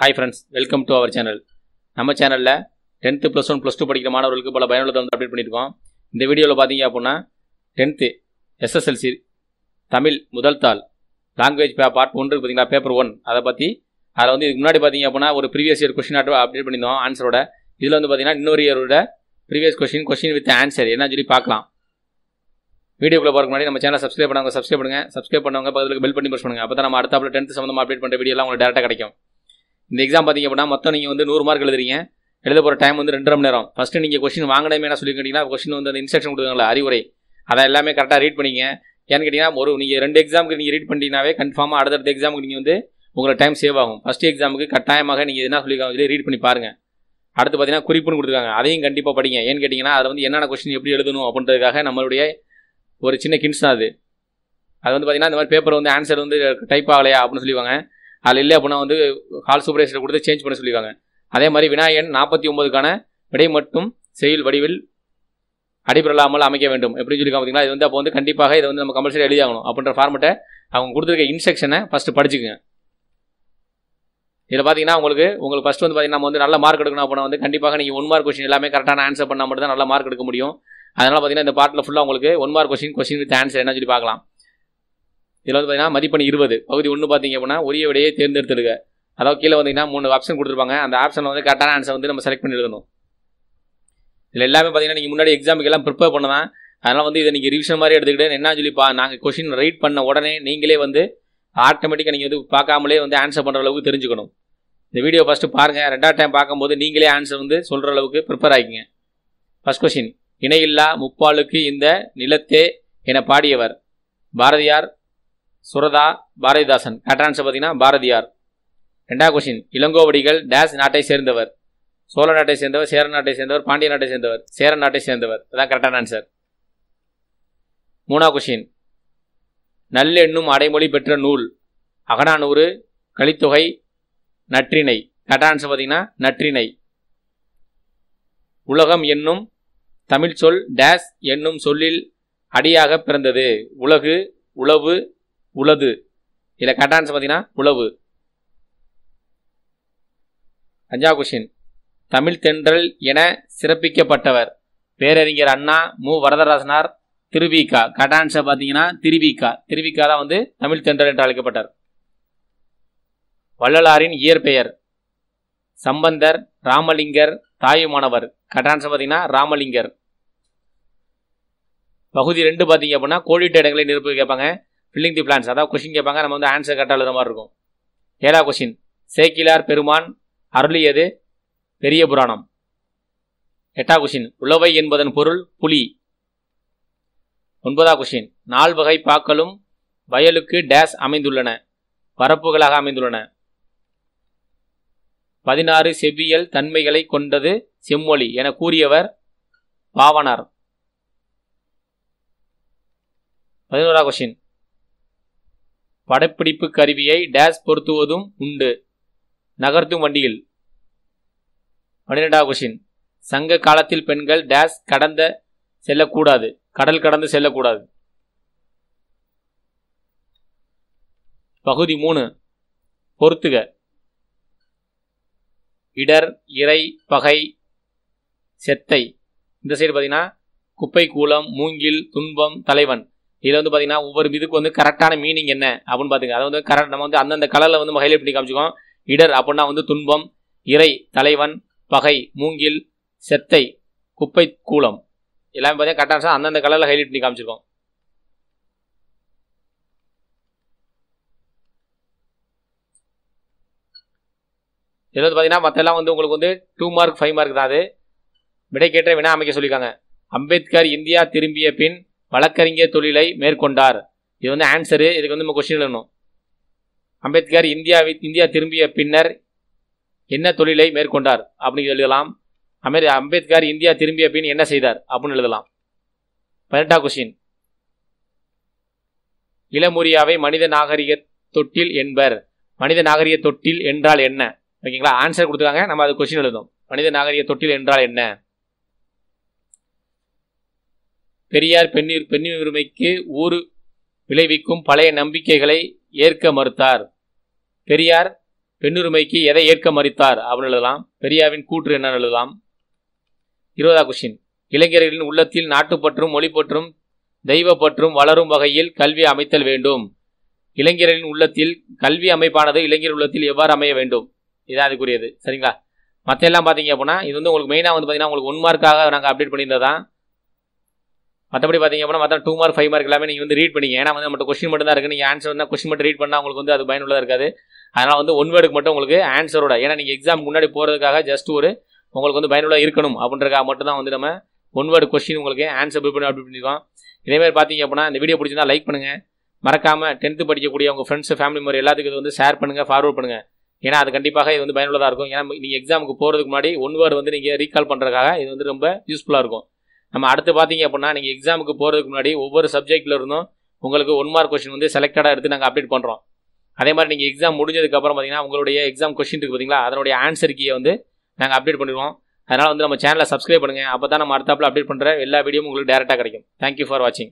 Hi friends welcome to our channel நம்ம சேனலில் tenth plus one plus two படிக்கிற மாணவர்களுக்கு பல பயனுள்ள வந்து அப்டேட் பண்ணியிருக்கோம். இந்த வீடியோவில் பார்த்தீங்க அப்படின்னா டென்த்து எஸ்எஸ்எல்சி தமிழ் முதல் தாள் லாங்குவேஜ் பே பார்ட் ஒன்று பார்த்தீங்களா பேப்பர் ஒன் அதை பற்றி அதை வந்து இதுக்கு முன்னாடி பார்த்தீங்க அப்படின்னா ஒரு ப்ரீவியஸ் இயர் கொஸ்டின் அப்டேட் பண்ணியிருந்தோம் ஆன்சரோட இதில் வந்து பார்த்தீங்கன்னா இன்னொரு இயரோட previous question question with answer என்னன்னு சொல்லி பார்க்கலாம். வீடியோக்குள்ள போகிறக்கு முன்னாடி நம்ம சேனல் சப்ஸ்கிரைப் பண்ணவங்க சப்ஸ்கிரைப் பண்ணுங்க. சப்ஸ்கிரைப் பண்ணவங்க பக்கத்தில் பெல் பண்ணி ப்ரெஸ் பண்ணுங்க. அப்போ தான் நம்ம அடுத்த டென்த் சம்மந்தமாக அப்டேட் பண்ணுற வீடியோலாம் உங்களுக்கு டேரெக்டாக கிடைக்கும். இந்த எக்ஸாம் பார்த்தீங்க அப்படின்னா மொத்தம் நீங்கள் வந்து நூறு மார்க் எழுதுறீங்க. எழுத போகிற டைம் வந்து ரெண்டரை மணி நேரம். ஃபஸ்ட்டு நீங்கள் கொஸ்டின் வாங்கினமே என்ன சொல்லி கேட்டிங்கன்னா கொஸ்டின் வந்து அந்த இன்ஸ்ட்ரக்ஷன் கொடுக்குறாங்களா அறிவுரை. அதை எல்லாமே கரெக்டாக ரீட் பண்ணிங்க. ஏன்னு கேட்டிங்கன்னா ஒரு நீங்கள் ரெண்டு எக்ஸாமுக்கு நீங்கள் ரீட் பண்ணிட்டீங்கனாவே கன்ஃபார்மாக அடுத்தடுத்த எக்ஸாமுக்கு நீங்கள் வந்து உங்களோட டைம் சேவ் ஆகும். ஃபஸ்ட் எக்ஸாமுக்கு கட்டாயமாக நீங்கள் என்ன சொல்லியிருக்காங்க சொல்லி ரீட் பண்ணி பாருங்கள் அடுத்து பார்த்தீங்கன்னா குறிப்புன்னு கொடுத்துருக்காங்க. அதையும் கண்டிப்பாக படிங்க. ஏன்னு கேட்டிங்கன்னா அதில் வந்து என்னென்ன கொஸ்டின் எப்படி எழுதணும் அப்படின்றதுக்காக நம்மளுடைய ஒரு சின்ன கின்ஸ் தான் அது. அது வந்து பார்த்தீங்கன்னா இந்த மாதிரி பேப்பர் வந்து ஆன்சர் வந்து டைப் ஆகலையா அப்படின்னு சொல்லிவாங்க அதில் இல்லை அப்படின்னா வந்து ஹால் சூப்பர்வைசர் கொடுத்து சேஞ்ச் பண்ண சொல்லியிருக்காங்க அதே மாதிரி விநாயகன் நாற்பத்தி ஒன்பதுக்கான விடை மட்டும் செயல் வடிவில் அடிபடலாமல் அமைக்க வேண்டும். எப்படின்னு சொல்லி பார்த்தீங்கன்னா இது வந்து அப்போ வந்து கண்டிப்பாக இதை வந்து நம்ம கம்பல்சரி எழுதியாகணும் அப்படின்ற ஃபார்மெட்டை அவங்க கொடுத்துருக்க இன்ஸ்ட்ரக்ஷனை ஃபஸ்ட்டு படிச்சுக்குங்க. இதில் பார்த்தீங்கன்னா உங்களுக்கு உங்களுக்கு ஃபஸ்ட் வந்து பார்த்தீங்கன்னா நம்ம வந்து நல்ல மார்க் எடுக்கணும் அப்படின்னா வந்து கண்டிப்பாக நீங்கள் ஒன் மார்க் கொஸ்டின் எல்லாமே கரெக்டான ஆன்சர் பண்ணால் மட்டும் தான் நல்ல மார்க் எடுக்க முடியும். அதனால் பார்த்தீங்கன்னா இந்த பாட்டில் ஃபுல்லாக உங்களுக்கு one mark question question with answer என்ன சொல்லி பார்க்கலாம். இதில் வந்து பார்த்தீங்கன்னா மதிப்பெண் இருபது. பகுதி ஒன்று பார்த்தீங்க அப்படின்னா ஒரே விடையே தேர்ந்தெடுத்துடுங்க. அதாவது கீழே வந்தீங்கன்னா மூணு ஆப்ஷன் கொடுத்துருப்பாங்க. அந்த ஆப்ஷனில் வந்து கரெக்டான ஆன்சர் வந்து நம்ம செலக்ட் பண்ணி எழுதணும் இதில் எல்லாமே பார்த்தீங்கன்னா நீங்கள் முன்னாடி எக்ஸாமுக்கு எல்லாம் ப்ரிப்பேர் பண்ணதான் அதனால் வந்து இதை நீங்கள் ரிவிஷன் மாதிரி எடுத்துக்கிட்டு என்ன சொல்லி பா நாங்கள் கொஷின் ரைட் பண்ண உடனே நீங்களே வந்து ஆட்டோமேட்டிக்காக நீங்கள் வந்து பார்க்காமலே வந்து ஆன்சர் பண்ணுற அளவுக்கு தெரிஞ்சுக்கணும். இந்த வீடியோ ஃபஸ்ட்டு பாருங்கள் ரெண்டாவது டைம் பார்க்கும்போது நீங்களே ஆன்சர் வந்து சொல்கிற அளவுக்கு ப்ரிப்பேர் ஆகிங்க ஃபஸ்ட் கொஷின் இணையில்லா முப்பாலுக்கு இந்த நிலத்தே என பாடியவர். பாரதியார் சுரதா பாரதிதாசன். கரெக்ட் ஆன்சர் பார்த்தீங்கன்னா பாரதியார். ரெண்டாவது கொஸ்டின் இளங்கோவடிகள் டேஸ் நாட்டை சேர்ந்தவர். சோழ நாட்டை சேர்ந்தவர் சேர நாட்டை சேர்ந்தவர் பாண்டிய நாட்டை சேர்ந்தவர் சேர நாட்டை சேர்ந்தவர். அதான் கரெக்டான ஆன்சர் மூணாவது கொஸ்டின் நல்லெண்ணும் அடைமொழி பெற்ற நூல் அகனானூறு கலித்தொகை நற்றிணை. கரெக்டான ஆன்சர் பார்த்தீங்கன்னா நற்றிணை. உலகம் என்னும் தமிழ் சொல் டேஸ் என்னும் சொல்லில் அடியாக பிறந்தது. உலகு உளவு உளது இதில் கரெக்டாக ஆன்சர் பார்த்தீங்கன்னா உளவு. அஞ்சாவது கொஷின் தமிழ் தென்றல் என சிறப்பிக்கப்பட்டவர். பேரறிஞர் அண்ணா மு. வரதராசனார் திருவிகா. கரெக்ட் ஆன்சர் பார்த்தீங்கன்னா திருவிகா. திருவிகா தான் வந்து தமிழ் தென்றல் என்று அழைக்கப்பட்டார். வள்ளலாரின் இயற்பெயர். சம்பந்தர் ராமலிங்கர் தாயுமானவர். கரெக்ட் ஆன்சர் பார்த்தீங்கன்னா ராமலிங்கர். பகுதி ரெண்டு பார்த்தீங்க அப்படின்னா கோடிட்ட இடங்களை நிரப்பி கேட்பாங்க. ஃபில்லிங் தி பிளான்ஸ் அதாவது கொஷின் கேட்பாங்க நம்ம வந்து ஆன்சர் கரெக்டாக எழுத மாதிரி இருக்கும். ஏழா கொஷின் சேக்கிலார் பெருமான் அருளியது பெரிய புராணம். எட்டா கொஷின் உளவை என்பதன் பொருள் புலி. ஒன்பதா கொஷின் நால் வகை பாக்களும் வயலுக்கு டேஸ் அமைந்துள்ளன. வரப்புகளாக அமைந்துள்ளன. பதினாறு செவ்வியல் தன்மைகளை கொண்டது செம்மொழி என கூறியவர் பாவனார். பதினோரா கொஷின் படப்பிடிப்பு கருவியை டேஸ் பொருத்துவதும் உண்டு. நகர்த்தும் வண்டியில். பன்னிரெண்டாவது கொஷின் சங்க காலத்தில் பெண்கள் டேஸ் கடந்த செல்லக்கூடாது. கடல் கடந்து செல்லக்கூடாது. பகுதி மூணு. பொறுத்துக. இடர் இறை பகை செத்தை. இந்த சைடு பார்த்தீங்கன்னா குப்பை கூலம் மூங்கில் துன்பம் தலைவன். இதில் வந்து பார்த்தீங்கன்னா ஒவ்வொரு இதுக்கு வந்து கரெக்டான மீனிங் என்ன? அப்படின்னு பார்த்துங்க அதை வந்து கரெக்ட் நம்ம வந்து அந்தந்த கலரில் வந்து நம்ம ஹைலைட் பண்ணி காமிச்சிக்கோம்? இடர் அப்படின்னா வந்து துன்பம் இறை தலைவன் பகை மூங்கில் செத்தை குப்பை கூலம் எல்லாமே பார்த்தீங்கன்னா கரெக்டாக அந்தந்த கலரில் ஹைலைட் பண்ணி காமிச்சிருக்கோம் இதில் வந்து பார்த்தீங்கன்னா மற்றெல்லாம் வந்து உங்களுக்கு வந்து டூ மார்க் ஃபைவ் மார்க் தான் அது. விடை கேட்ட வினா அமைக்க சொல்லியிருக்காங்க. அம்பேத்கர் இந்தியா திரும்பிய பின் வழக்கறிஞர் தொழிலை மேற்கொண்டார். இது வந்து ஆன்சரு இதுக்கு வந்து நம்ம கொஸ்டின் எழுதணும். அம்பேத்கர் இந்தியாவி இந்தியா திரும்பிய பின்னர் என்ன தொழிலை மேற்கொண்டார் அப்படின்னு எழுதலாம். அமெரி அம்பேத்கர் இந்தியா திரும்பிய பின் என்ன செய்தார் அப்படின்னு எழுதலாம். பதினெட்டாம் கொஸ்டின் இளமுரியாவை மனித நாகரிக தொட்டில் என்பர். மனித நாகரிக தொட்டில் என்றால் என்ன? ஓகேங்களா? ஆன்சர் கொடுத்துருக்காங்க. நம்ம அது கொஸ்டின் எழுதும். மனித நாகரிக தொட்டில் என்றால் என்ன? பெரியார் பெண்ணீர் பெண்ணின் உரிமைக்கு ஊறு விளைவிக்கும் பழைய நம்பிக்கைகளை ஏற்க மறுத்தார். பெரியார் பெண்ணுரிமைக்கு எதை ஏற்க மறுத்தார்? அப்படின்னு எழுதலாம். பெரியாவின் கூற்று என்னன்னு எழுதலாம். இருபதா கொஷின் இளைஞர்களின் உள்ளத்தில் நாட்டுப்பற்றும் மொழிப்பற்றும் தெய்வப்பற்றும் வளரும் வகையில் கல்வி அமைத்தல் வேண்டும். இளைஞர்களின் உள்ளத்தில் கல்வி அமைப்பானது இளைஞர் உள்ளத்தில் எவ்வாறு அமைய வேண்டும்? இதான் அதுக்குரியது. சரிங்களா? மற்ற எல்லாம் பார்த்தீங்க அப்படின்னா இது வந்து உங்களுக்கு மெயினாக வந்து பார்த்தீங்கன்னா உங்களுக்கு ஒன் மார்க்காக நாங்கள் அப்டேட் பண்ணியிருந்ததான் மற்றபடி பார்த்தீங்க அப்படின்னா மற்ற டூ மார்க் ஃபைவ் மார்க் எல்லாமே நீங்கள் வந்து ரீட் பண்ணிங்க ஏன்னா வந்து நம்மகிட்ட கொஸ்டின் மட்டும் தான் இருக்குது நீங்கள் ஆன்சர் வந்து கொஸ்டின் மட்டும் ரீட் பண்ணால் உங்களுக்கு வந்து அது பயனுள்ளதாக இருக்காது. அதனால் வந்து ஒன் வேர்டுக்கு மட்டும் உங்களுக்கு ஆன்சரோட ஏன்னா நீங்கள் எக்ஸாம் முன்னாடி போகிறதுக்காக ஜஸ்ட் ஒரு உங்களுக்கு வந்து பயனுள்ள இருக்கணும் அப்படின்றக்காக மட்டும் தான் வந்து நம்ம ஒன் வேர்டு கொஸ்டின் உங்களுக்கு ஆன்சர் ப்ரிப்பேர் அப்டேட் பண்ணியிருக்கோம் இதேமாதிரி பார்த்தீங்க அப்படின்னா இந்த வீடியோ பிடிச்சிருந்தா லைக் பண்ணுங்கள் மறக்காமல் டென்த்து படிக்கக்கூடிய உங்கள் ஃப்ரெண்ட்ஸ் ஃபேமிலி மெம்பர் எல்லாத்துக்கும் இது வந்து ஷேர் பண்ணுங்கள் ஃபார்வர்ட் பண்ணுங்கள் ஏன்னா அது கண்டிப்பாக இது வந்து பயனுள்ளதாக இருக்கும். ஏன்னா நீங்கள் எக்ஸாமுக்கு போகிறதுக்கு முன்னாடி ஒன் வேர்டு வந்து நீங்கள் ரீகால் பண்ணுறதுக்காக இது வந்து ரொம்ப யூஸ்ஃபுல்லாக இருக்கும். நம்ம அடுத்து பார்த்தீங்க அப்படின்னா நீங்கள் எக்ஸாமுக்கு போகிறதுக்கு முன்னாடி ஒவ்வொரு சப்ஜெக்ட்டில் இருந்தும் உங்களுக்கு ஒன் மார்க் கொஸ்டின் வந்து செலக்டடாக எடுத்து நாங்கள் அப்டேட் பண்ணுறோம் அதே மாதிரி நீங்கள் எக்ஸாம் முடிஞ்சதுக்கப்புறம் பார்த்தீங்கன்னா உங்களுடைய எக்ஸாம் கொஸ்டின் இருக்குது பார்த்தீங்களா அதனுடைய ஆன்சர் கீயை வந்து நாங்கள் அப்டேட் பண்ணிடுவோம். அதனால் வந்து நம்ம சேனலை சப்ஸ்கிரைப் பண்ணுங்கள் அப்போ தான் நம்ம அடுத்தாப்பில் அப்டேட் பண்ணுற எல்லா வீடியோவும் உங்களுக்கு டேரெக்டாக கிடைக்கும். தேங்க்யூ ஃபார் வாட்சிங்